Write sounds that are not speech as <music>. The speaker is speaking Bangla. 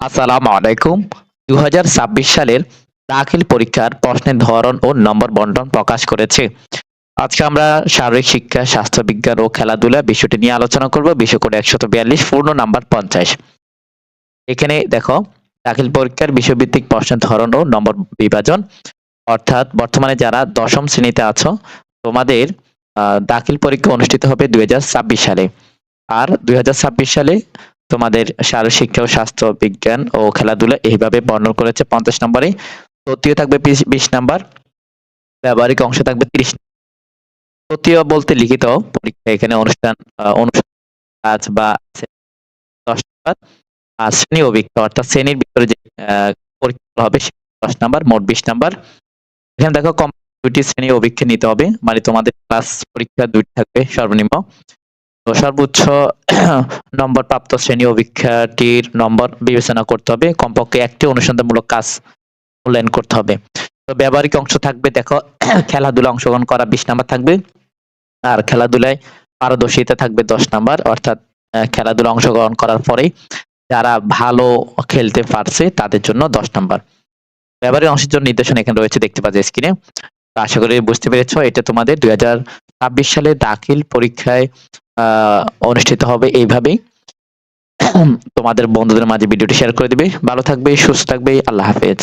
আসসালামু আলাইকুম। দুই হাজার ছাব্বিশ সালের দাখিল পরীক্ষার প্রশ্নের ধরন ও নম্বর বন্টন প্রকাশ করেছে। আজকে আমরা শারীরিক শিক্ষা, স্বাস্থ্য বিজ্ঞান ও খেলাধুলা বিষয়টি নিয়ে আলোচনা করব। বিষয় কোড একশত বিয়াল্লিশ, পূর্ণ নাম্বার পঞ্চাশ। এখানে দেখো, দাখিল পরীক্ষার বিষয়ভিত্তিক প্রশ্নের ধরন ও নম্বর বিভাজন। অর্থাৎ বর্তমানে যারা দশম শ্রেণীতে আছো, তোমাদের দাখিল পরীক্ষা অনুষ্ঠিত হবে দুই হাজার ছাব্বিশ সালে। আর দুই হাজার ছাব্বিশ সালে তোমাদের শিক্ষা ও স্বাস্থ্য বিজ্ঞান ও খেলাধুলা এইভাবে বর্ণনা করেছে পঞ্চাশ নম্বরে। তৃতীয় থাকবে বিশ নাম্বার। ব্যবহারিক অংশ থাকবে তিরিশ তৃতীয় বলতে লিখিত পরীক্ষা, এখানে অনুষ্ঠান কাজ বা দশ নাম্বার আর শ্রেণি অভিজ্ঞতা অর্থাৎ শ্রেণির ভিতরে যে পরীক্ষা হবে দশ নাম্বার, মোট বিশ নাম্বার। এখানে দেখো কম দুইটি শ্রেণি অভিজ্ঞা নিতে হবে মানে তোমাদের ক্লাস পরীক্ষা দুইটি থাকবে সর্বনিম্ন। সর্বোচ্চ <clears throat> নম্বর প্রাপ্ত শ্রেণি অভিক্ষাটির নম্বর বিবেচনা করতে হবে। কমপক্ষে একটি অনুসন্ধানমূলক কাজ মূল্যায়ন করতে হবে। তো ব্যবহারিক অংশ থাকবে, দেখো <clears throat> খেলাধুলা অংশগ্রহণ করা বিশ নাম্বার থাকবে। আর খেলাধুলায় পারদর্শিতা থাকবে দশ নাম্বার, অর্থাৎ খেলাধুলা অংশগ্রহণ করার পরেই যারা ভালো খেলতে পারছে তাদের জন্য দশ নাম্বার। ব্যবহারিক অংশের জন্য নির্দেশনা এখানে রয়েছে, দেখতে পাচ্ছি স্ক্রিনে আশা করি বুঝতে পেরেছ, এটা তোমাদের দুই হাজার সালে দাখিল পরীক্ষায় অনুষ্ঠিত হবে এইভাবেই। তোমাদের বন্ধুদের মাঝে ভিডিওটি শেয়ার করে দিবে। ভালো থাকবে, সুস্থ থাকবে, আল্লাহ হাফেজ।